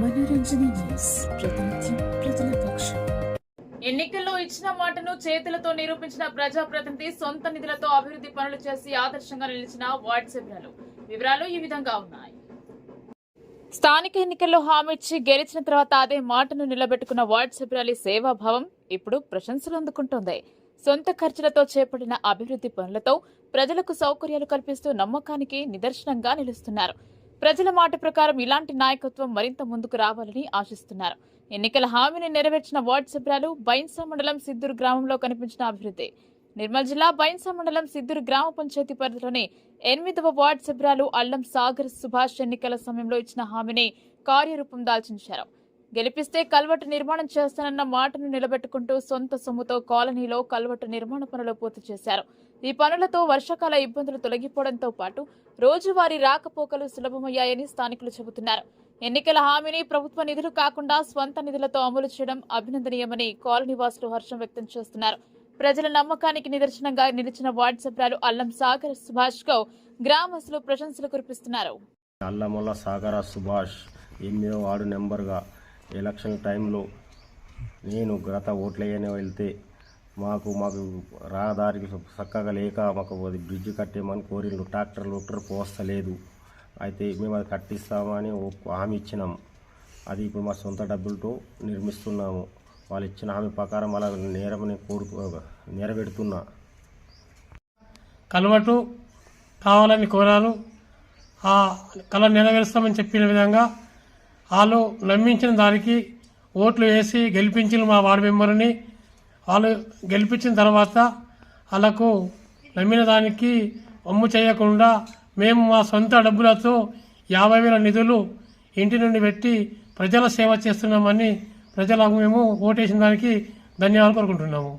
మనోరంజన news. ప్రతినిత్యం ప్రజల పక్షం ఎన్నికల్లో ఇచ్చిన మాటను చేతులతో నిరూపించిన ప్రజాప్రతినిధి సొంత నిధులతో అభివృద్ధి పనులు చేసి ఆదర్శంగా నిలిచిన వార్డ్ సభ్యులు వివరాలు ఈ విధంగా ఉన్నాయి. స్థానిక ఎన్నికల్లో హామీ ఇచ్చి గెలిచిన తర్వాత అదే మాటను నిలబెట్టుకున్న వార్డ్ సభ్యురాలి సేవాభావం ఇప్పుడు ప్రశంసలు అందుకుంటోంది. సొంత ఖర్చులతో చేపట్టిన అభివృద్ధి పనులతో ప్రజలకు సౌకర్యాలు కల్పిస్తూ నమ్మకానికి నిదర్శనంగా నిలుస్తున్నారు. ప్రజల మాట ప్రకారం ఇలాంటి నాయకత్వం మరింత ముందుకు రావాలని ఆశిస్తున్నారు. ఎన్నికల హామీని నెరవేర్చిన వార్డు సభ్యులు బైన్సా మండలం సిద్దూరు గ్రామంలో కనిపించిన అభివృద్ధి. నిర్మల్ జిల్లా బైన్సా మండలం సిద్దూరు గ్రామ పంచాయతీ పరిధిలోని ఎనిమిదవ వార్డు సభ్యురాలు అల్లం సాగర్ సుభాష్ ఎన్నికల సమయంలో ఇచ్చిన హామీని కార్యరూపం దాల్చించారు. గెలిపిస్తే కల్వటు నిర్మాణం చేస్తానన్న మాటను నిలబెట్టుకుంటూ సొంత సొమ్ముతో కాలనీలో కల్వటు నిర్మాణ పనులు పూర్తి చేశారు. ఈ పనులతో వర్షాకాల ఇబ్బందులు తొలగిపోవడంతో పాటు రోజువారీ రాకపోకలు సులభమయ్యాయని స్థానికులు చెబుతున్నారు. ఎన్నికల హామీని ప్రభుత్వ నిధులు కాకుండా స్వంత నిధులతో అమలు చేయడం అభినందనీయమని కాలనీ వాసులు హర్షం వ్యక్తం చేస్తున్నారు. ప్రజల నమ్మకానికి నిదర్శనంగా నిలిచిన వార్డు సభ్యులు అల్లం సాగర్ సుభాష్ గౌ గ్రామస్తులు ప్రశంసలు కురిపిస్తున్నారు. అల్లముల్ల సాగర సుభాష్ ఎనిమిదో వార్డు నెంబర్గా ఎలక్షన్ టైంలో నేను గత ఓట్లేయని వెళ్తే మాకు మాకు రహదారికి చక్కగా లేక మాకు అది బ్రిడ్జ్ కట్టేమని కోరిండు ట్రాక్టర్ లూటర్ పోస్తలేదు. అయితే మేము అది కట్టిస్తామని ఓ హామీ ఇచ్చినాం. అది ఇప్పుడు మా సొంత డబ్బులతో నిర్మిస్తున్నాము. వాళ్ళు ఇచ్చిన హామీ ప్రకారం అలా నేరమని కోరుకు నెరవేరుతున్నా కలవటు కావాలని కోరారు. ఆ కళ నెరవేరుస్తామని చెప్పిన విధంగా వాళ్ళు నమ్మించిన దానికి ఓట్లు వేసి గెలిపించిన మా వార్డు మెంబర్ని వాళ్ళు గెలిపించిన తర్వాత వాళ్ళకు నమ్మిన దానికి అమ్ము చేయకుండా మేము మా సొంత డబ్బులతో యాభై వేల నిధులు ఇంటి నుండి పెట్టి ప్రజల సేవ చేస్తున్నామని ప్రజలకు మేము ఓటేసిన దానికి ధన్యవాదాలు కోరుకుంటున్నాము.